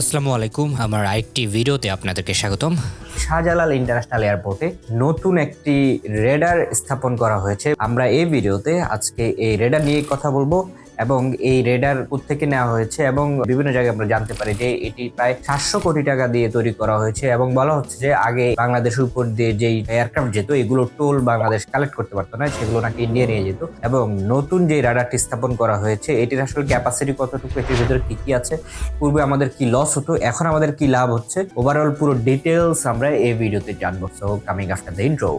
আসসালামু আলাইকুম আমার আরেকটি ভিডিওতে আপনাদেরকে স্বাগতম। শাহজালাল ইন্টারন্যাশনাল এয়ারপোর্টে নতুন একটি রেডার স্থাপন করা হয়েছে। আমরা এই ভিডিওতে আজকে এই রেডার নিয়ে কথা বলব। এবং এই রেডার থেকে নেওয়া হয়েছে এবং বিভিন্ন জায়গায় আমরা জানতে পারি যে এটি প্রায় সাতশো কোটি টাকা দিয়ে তৈরি করা হয়েছে এবং বলা হচ্ছে যে আগে বাংলাদেশের উপর দিয়ে যেই এয়ারক্রাফট যেত, এগুলো টোল বাংলাদেশ কালেক্ট করতে পারতো না, সেগুলো নাকি ইন্ডিয়া নিয়ে যেত। এবং নতুন যে রাডারটি স্থাপন করা হয়েছে, এটির আসলে ক্যাপাসিটি কতটুকু, এটির ভিতরে কি কি আছে, পূর্বে আমাদের কি লস হতো, এখন আমাদের কি লাভ হচ্ছে ওভারঅল পুরো ডিটেলস আমরা এই ভিডিওতে জানব। So coming after the intro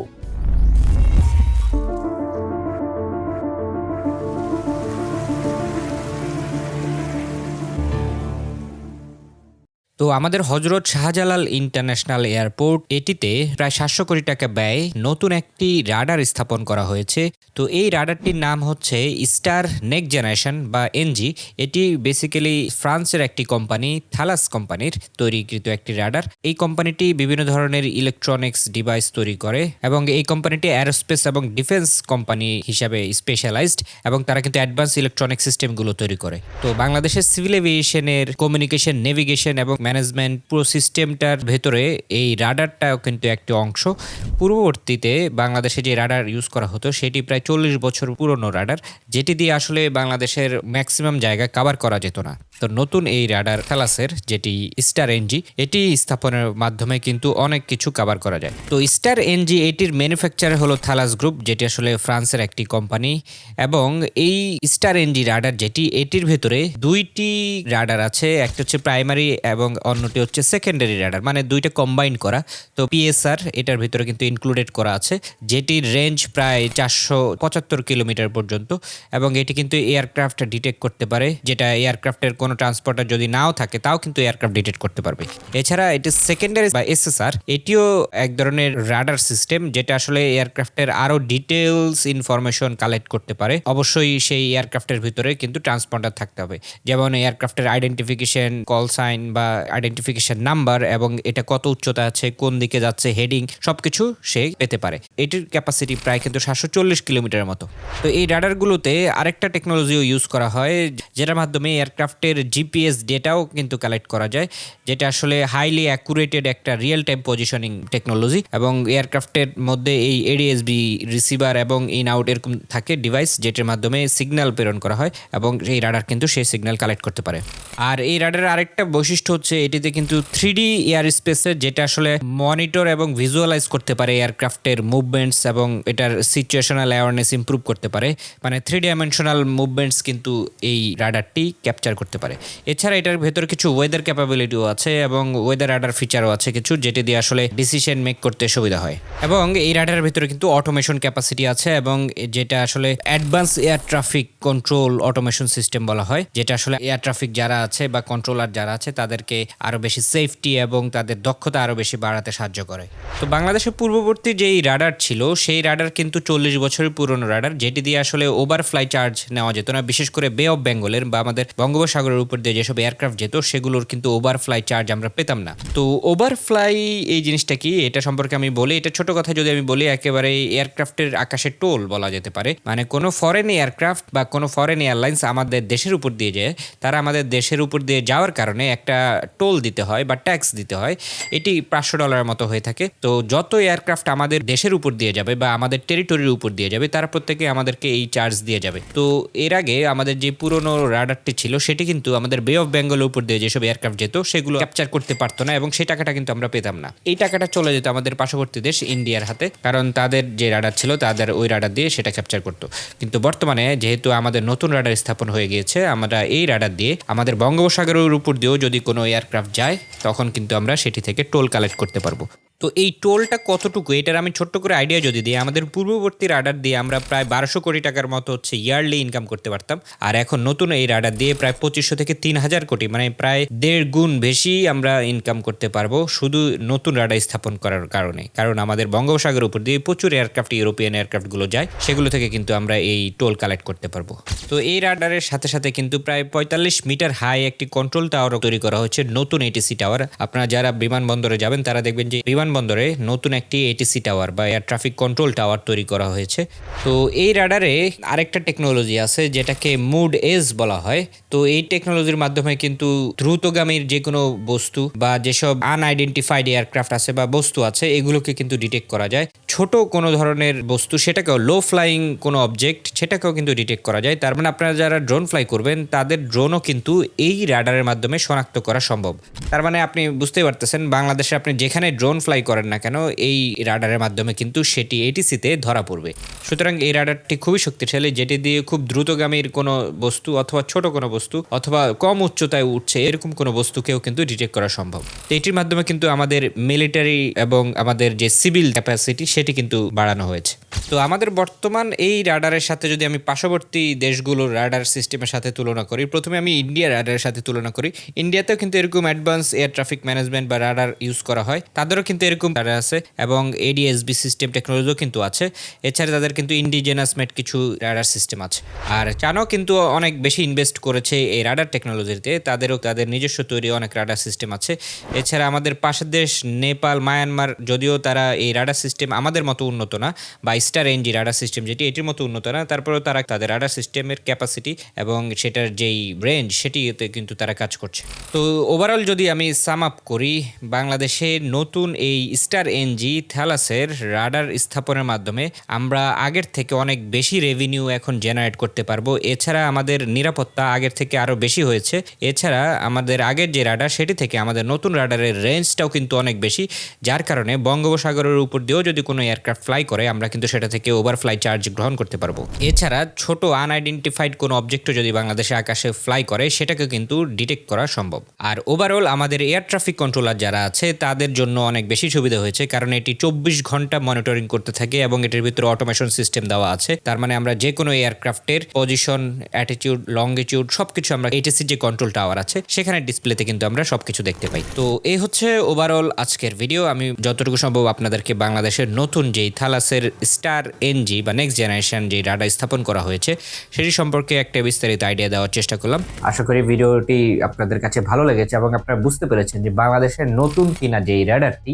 তো আমাদের হজরত শাহজালাল ইন্টারন্যাশনাল এয়ারপোর্ট এটিতে প্রায় সাতশো কোটি টাকা ব্যয় নতুন একটি রাডার স্থাপন করা হয়েছে। তো এই রাডারটির নাম হচ্ছে স্টার নেক্সট জেনারেশন বা এনজি। এটি বেসিক্যালি ফ্রান্সের একটি কোম্পানি, থালাস কোম্পানির তৈরিকৃত একটি রাডার। এই কোম্পানিটি বিভিন্ন ধরনের ইলেকট্রনিক্স ডিভাইস তৈরি করে এবং এই কোম্পানিটি অ্যারোস্পেস এবং ডিফেন্স কোম্পানি হিসাবে স্পেশালাইজড এবং তারা কিন্তু অ্যাডভান্স ইলেকট্রনিক সিস্টেমগুলো তৈরি করে। তো বাংলাদেশের সিভিল এভিয়েশনের কমিউনিকেশন নেভিগেশন এবং ম্যানেজমেন্ট পুরো সিস্টেমটার ভেতরে এই রাডারটাও কিন্তু একটি অংশ। পূর্ববর্তীতে বাংলাদেশে যে রাডার ইউজ করা হতো, সেটি প্রায় চল্লিশ বছর পুরনো রাডার, যেটি দিয়ে আসলে বাংলাদেশের ম্যাক্সিমাম জায়গা কাভার করা যেত না। তো নতুন এই রাডার থালাসের যেটি স্টার এনজি, এটি স্থাপনের মাধ্যমে কিন্তু অনেক কিছু কাভার করা যায়। তো স্টার এনজি, এটির ম্যানুফ্যাকচার হলো থালাস গ্রুপ, যেটি আসলে ফ্রান্সের একটি কোম্পানি এবং এই স্টার এনজি রাডার যেটি, এটির ভেতরে দুইটি রাডার আছে, একটা হচ্ছে প্রাইমারি এবং অন্যটি হচ্ছে সেকেন্ডারি রাডার মানে দুইটা কম্বাইন করা। তো পিএসআর এটার ভিতরে কিন্তু ইনক্লুডেড করা আছে, যেটির রেঞ্জ প্রায় চারশো পঁচাত্তর কিলোমিটার পর্যন্ত এবং এটি কিন্তু এয়ারক্রাফট ডিটেক্ট করতে পারে, যেটা এয়ারক্রাফটের কোনো ট্রান্সপোর্টার যদি নাও থাকে, তাও কিন্তু এয়ারক্রাফট ডিটেক্ট করতে পারবে। এছাড়া এটি সেকেন্ডারি বা এসএসআর এটিও এক ধরনের রাডার সিস্টেম যেটা আসলে এয়ারক্রাফটের আরও ডিটেলস ইনফরমেশন কালেক্ট করতে পারে। অবশ্যই সেই এয়ারক্রাফটের ভিতরে কিন্তু ট্রান্সপন্ডার থাকতে হবে। যেমন এয়ারক্রাফটের আইডেন্টিফিকেশন কল সাইন বা আইডেন্টিফিকেশন নাম্বার এবং এটা কত উচ্চতা আছে, কোন দিকে যাচ্ছে হেডিং সবকিছু সে পেতে পারে। এটির ক্যাপাসিটি প্রায় কিন্তু সাতশো চল্লিশ কিলোমিটারের মতো। তো এই রাডারগুলোতে আরেকটা টেকনোলজিও ইউজ করা হয়, যেটার মাধ্যমে এয়ারক্রাফটের জিপিএস ডেটাও কিন্তু কালেক্ট করা যায়, যেটা আসলে হাইলি অ্যাকুরেটেড একটা রিয়েল টাইম পজিশনিং টেকনোলজি এবং এয়ারক্রাফটের মধ্যে এই এডিএসবি রিসিভার এবং ইন আউট এরকম থাকে ডিভাইস যেটার মাধ্যমে সিগন্যাল প্রেরণ করা হয় এবং এই রাডার কিন্তু সেই সিগন্যাল কালেক্ট করতে পারে। আর এই রাডারের আরেকটা বৈশিষ্ট্য হচ্ছে এটিতে কিন্তু থ্রি ডি এয়ার স্পেসের যেটা আসলে মনিটর এবং ভিজুয়ালাইজ করতে পারে এয়ারক্রাফটের মুভমেন্টস এবং এটার সিচুয়েশনাল অ্যাওয়ারনেস ইমপ্রুভ করতে পারে। মানে থ্রি ডাইমেনশনাল মুভমেন্টস কিন্তু এই রাডারটি ক্যাপচার করতে পারে। এছাড়া এটার ভেতর কিছু ওয়েদার ক্যাপাবিলিটিও আছে এবং ওয়েদার রাডার ফিচারও আছে কিছু, যেটি দিয়ে আসলে ডিসিশন মেক করতে সুবিধা হয়। এবং এই রাডারের ভেতরে কিন্তু অটোমেশন ক্যাপাসিটি আছে এবং যেটা আসলে advance air traffic control automation system বলা হয়, যেটা আসলে এয়ার ট্রাফিক যারা আছে বা কন্ট্রোলার যারা আছে, তাদেরকে আরও বেশি সেফটি এবং তাদের দক্ষতা আরও বেশি বাড়াতে সাহায্য করে। তো বাংলাদেশের পূর্ববর্তী যেই রাডার ছিল, সেই রাডার কিন্তু চল্লিশ বছরের পুরনো রাডার যেটি দিয়ে আসলে ওভারফ্লাই চার্জ নেওয়া যেত না, বিশেষ করে বে অফ বেঙ্গলের বা আমাদের বঙ্গোপসাগরের উপর দিয়ে যেসব এয়ারক্রাফট যেত, সেগুলোর কিন্তু ওভারফ্লাই চার্জ আমরা পেতাম না। তো ওভারফ্লাই এই জিনিসটা কি? এটা সম্পর্কে আমি বলি, এটা ছোট কথা যদি আমি বলি, একেবারে এয়ারক্রাফটের আকাশে টোল বলা যেতে পারে। মানে কোনো ফরেন এয়ারক্রাফট বা কোনো ফরেন এয়ারলাইন্স আমাদের দেশের উপর দিয়ে যায়, তারা আমাদের দেশের উপর দিয়ে যাওয়ার কারণে একটা টোল দিতে হয় বা ট্যাক্স দিতে হয়। এটি পাঁচশো ডলারের মতো হয়ে থাকে। তো যত এয়ারক্রাফট আমাদের দেশের উপর দিয়ে যাবে বা আমাদের টেরিটরির উপর দিয়ে যাবে, তারা প্রত্যেকে আমাদেরকে এই চার্জ দিয়ে যাবে। তো এর আগে আমাদের যে পুরনো রাডারটি ছিল, সেটি কিন্তু আমাদের বে অফ বেঙ্গলের উপর দিয়ে যেসব এয়ারক্রাফট যেত, সেগুলো ক্যাপচার করতে পারতো না এবং সেই টাকাটা কিন্তু আমরা পেতাম না। এই টাকাটা চলে যেত আমাদের পার্শ্ববর্তী দেশ ইন্ডিয়ার হাতে, কারণ তাদের যে রাডার ছিল, তাদের ওই রাডার দিয়ে সেটা ক্যাপচার করতো। কিন্তু বর্তমানে যেহেতু আমাদের নতুন রাডার স্থাপন হয়ে গিয়েছে, আমরা এই রাডার দিয়ে আমাদের বঙ্গোপসাগরের উপর দিয়েও যদি কোনো এয়ারক্রাফট যায়, তখন কিন্তু আমরা সেটি থেকে টোল কালেক্ট করতে পারব। তো এই টোলটা কতটুকু? এটার আমি ছোট্ট করে আইডিয়া যদি দিই, আমাদের পূর্ববর্তী রাডার দিয়ে আমরা প্রায় বারোশো কোটি টাকার মতো হচ্ছে ইয়ারলি ইনকাম করতে পারতাম। আর এখন নতুন এই রাডার দিয়ে প্রায় পঁচিশশো থেকে তিন হাজার কোটি মানে প্রায় দেড় গুণ বেশি আমরা ইনকাম করতে পারব শুধু নতুন রাডার স্থাপন করার কারণে। কারণ আমাদের বঙ্গোপসাগরের উপর দিয়ে প্রচুর এয়ারক্রাফট ইউরোপিয়ান এয়ারক্রাফটগুলো যায়, সেগুলো থেকে কিন্তু আমরা এই টোল কালেক্ট করতে পারব। তো এই রাডারের সাথে সাথে কিন্তু প্রায় পঁয়তাল্লিশ মিটার হাই একটি কন্ট্রোল টাওয়ারও তৈরি করা হচ্ছে নতুন এটিসি টাওয়ার আপনারা যারা বিমানবন্দরে যাবেন, তারা দেখবেন যে বিমান বিমানবন্দরে নতুন একটি এটিসি টাওয়ার বা এয়ার ট্রাফিক কন্ট্রোল টাওয়ার তৈরি করা হয়েছে। তো এই রাডারে আরেকটা টেকনোলজি আছে যেটাকে মুড এজ বলা হয়। তো এই টেকনোলজির মাধ্যমে কিন্তু দ্রুতগামীর যে কোনো বস্তু বা যেসব আনআইডেন্টিফাইড এয়ারক্রাফট আছে বা বস্তু আছে, এগুলোকে কিন্তু ডিটেক্ট করা যায়। ছোট কোনো ধরনের বস্তু, সেটাকেও লো ফ্লাইং কোনো অবজেক্ট সেটাকেও কিন্তু ডিটেক্ট করা যায়। তার মানে আপনারা যারা ড্রোন ফ্লাই করবেন, তাদের ড্রোনও কিন্তু এই রাডারের মাধ্যমে শনাক্ত করা সম্ভব। তার মানে আপনি বুঝতেই পারতেছেন, বাংলাদেশে আপনি যেখানে ড্রোন ফ্লাই করেন না কেন, এই রাডারের মাধ্যমে কিন্তু সেটি এটিসিতে ধরা পড়বে। সুতরাং এই রাডারটি খুবই শক্তিশালী, যেটি দিয়ে খুব দ্রুতগামীর কোনো বস্তু অথবা ছোট কোনো বস্তু অথবা কম উচ্চতায় উঠছে, এরকম কোনো বস্তুকেও কিন্তু ডিটেক্ট করা সম্ভব। এটির মাধ্যমে কিন্তু আমাদের মিলিটারি এবং আমাদের যে সিভিল ক্যাপাসিটি সেটি কিন্তু বাড়ানো হয়েছে। তো আমাদের বর্তমান এই রাডারের সাথে যদি আমি পার্শ্ববর্তী দেশগুলোর রাডার সিস্টেমের সাথে তুলনা করি, প্রথমে আমি ইন্ডিয়ার রাডারের সাথে তুলনা করি। ইন্ডিয়াতেও কিন্তু এরকম অ্যাডভান্স এয়ার ট্রাফিক ম্যানেজমেন্ট বা রাডার ইউজ করা হয়। তাদেরও কিন্তু এরকম রাডার আছে এবং এডিএসবি সিস্টেম টেকনোলজিও কিন্তু আছে। এছাড়া তাদের কিন্তু ইন্ডিজেনাস মেড কিছু রাডার সিস্টেম আছে। আর চানও কিন্তু অনেক বেশি ইনভেস্ট করেছে এই রাডার টেকনোলজিতে তাদেরও তাদের নিজস্ব তৈরি অনেক রাডার সিস্টেম আছে। এছাড়া আমাদের পাশের দেশ নেপাল, মায়ানমার, যদিও তারা এই রাডার সিস্টেম আমাদের মতো উন্নত না, বা স্টার এনজি রাডার সিস্টেম যেটি এটির মতো উন্নত না, তারপরেও তারা তাদের রাডার সিস্টেমের ক্যাপাসিটি এবং সেটার যেই রেঞ্জ সেটিতে কিন্তু তারা কাজ করছে। তো ওভারঅল যদি আমি সাম আপ করি, বাংলাদেশে নতুন এই স্টার এনজি থ্যালাসের রাডার স্থাপনের মাধ্যমে আমরা আগের থেকে অনেক বেশি রেভিনিউ এখন জেনারেট করতে পারব। এছাড়া আমাদের নিরাপত্তা আগের থেকে আরও বেশি হয়েছে। এছাড়া আমাদের আগের যে রাডার, সেটি থেকে আমাদের নতুন রাডারের রেঞ্জটাও কিন্তু অনেক বেশি। যার কারণে বঙ্গোপসাগরের উপর দিয়েও যদি কোনো এয়ারক্রাফট ফ্লাই করে, আমরা কিন্তু সেটা থেকে ওভারফ্লাই চার্জ গ্রহণ করতে পারব। এছাড়া ছোট আনআইডেন্টিফাইড কোনো অবজেক্টও যদি বাংলাদেশে আকাশে ফ্লাই করে, সেটাকে কিন্তু ডিটেক্ট করা সম্ভব। আর ওভারঅল আমাদের এয়ার ট্রাফিক কন্ট্রোলার যারা আছে, তাদের জন্য অনেক বেশি সুবিধা হয়েছে, কারণ এটি চব্বিশ ঘণ্টা মনিটরিং করতে থাকে এবং এটির ভিতরে অটোমেশন সিস্টেম দেওয়া আছে। তার মানে আমরা যে কোনো এয়ারক্রাফটের পজিশন অ্যাটিটিউড লঙ্গিটিউড সবকিছু আমরা এটিসির যে কন্ট্রোল টাওয়ার আছে, সেখানে ডিসপ্লেতে কিন্তু আমরা সবকিছু দেখতে পাই। তো এই হচ্ছে ওভারঅল আজকের ভিডিও আমি যতটুকু সম্ভব আপনাদেরকে বাংলাদেশের নতুন যেই থালাসের স্টার এনজি বা নেক্সট জেনারেশন যে রাডার স্থাপন করা হয়েছে, সেটি সম্পর্কে একটা বিস্তারিত আইডিয়া দেওয়ার চেষ্টা করলাম। আশা করি ভিডিওটি আপনাদের কাছে ভালো লেগেছে এবং আপনারা বুঝতে পেরেছেন যে বাংলাদেশের নতুন কিনা যে এই রাডারটি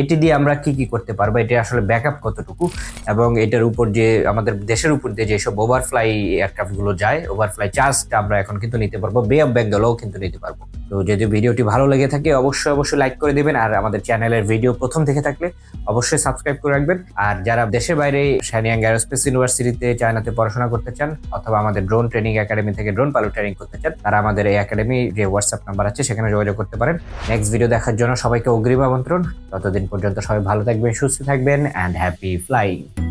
এটি দিয়ে আমরা কি কি করতে পারব? এটি আসলে ব্যাকআপ কতটুকু? এবং এটার উপর যে আমাদের দেশের উপর দিয়ে যেসব ওভারফ্লাই এয়ারক্রাফটগুলো যায় ওভারফ্লাই চার্জটা আমরা এখন কিন্তু নিতে পারব। বে অফ বেঙ্গলও কিন্তু নিতে পারব। তো যদি ভিডিওটি ভালো লেগে থাকে, অবশ্যই অবশ্যই লাইক করে দিবেন। আর আমাদের চ্যানেলের ভিডিও প্রথম থেকে থাকলে অবশ্যই সাবস্ক্রাইব করে রাখবেন। আর যারা দেশের বাইরে শ্যানিয়াং অ্যারোস্পেস ইউনিভার্সিটিতে চায়নাতে পড়াশোনা করতে চান, অথবা আমাদের ড্রোন ট্রেনিং একাডেমি থেকে ড্রোন পাইলট ট্রেনিং করতে চান, তারা আমাদের এই একাডেমি যে হোয়াটসঅ্যাপ নাম্বার আছে, সেখানে যোগাযোগ করতে পারেন। নেক্সট ভিডিও দেখার জন্য সবাইকে অগ্রিম আমন্ত্রণ। ততদিন পর্যন্ত সবাই ভালো থাকবেন সুস্থ থাকবেন অ্যান্ড হ্যাপি ফ্লাইং